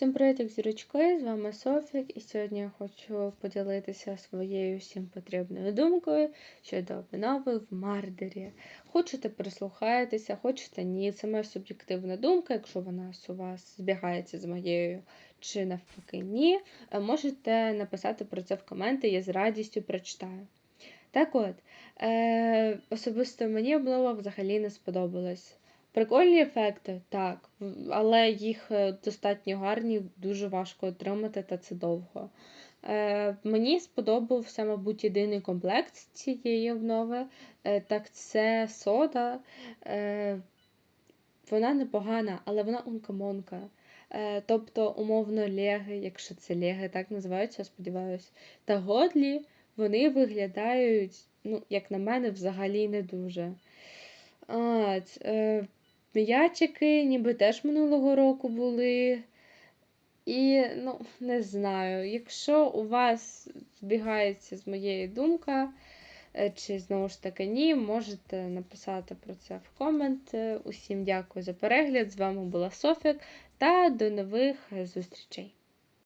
Всім привіт, зірочки, з вами Софік, і сьогодні я хочу поділитися своєю всім потрібною думкою щодо обнови в Мардері. Хочете прислухайтеся, хочете ні. Це моя суб'єктивна думка, якщо вона у вас збігається з моєю чи навпаки ні. е, Можете написати про це в коменти, я з радістю прочитаю. Так от, е, особисто мені обнова взагалі не сподобалась. Прикольні ефекти, так, але їх е, достатньо гарні, дуже важко отримати, та це довго. Е, мені сподобався, мабуть, єдиний комплект цієї обнови. Е, так це сода. Е, вона непогана, але вона ункамонка. Е, тобто, умовно, леги, якщо це леги, так називаються, сподіваюся, та годлі, вони виглядають, ну, як на мене, взагалі не дуже. От, е, м'ячики ніби теж минулого року були. І, ну, не знаю, якщо у вас збігається з моєї думка, е, чи знову ж таки ні, можете написати про це в комент. Е, Усім дякую за перегляд. З вами була Софік та до нових е, зустрічей.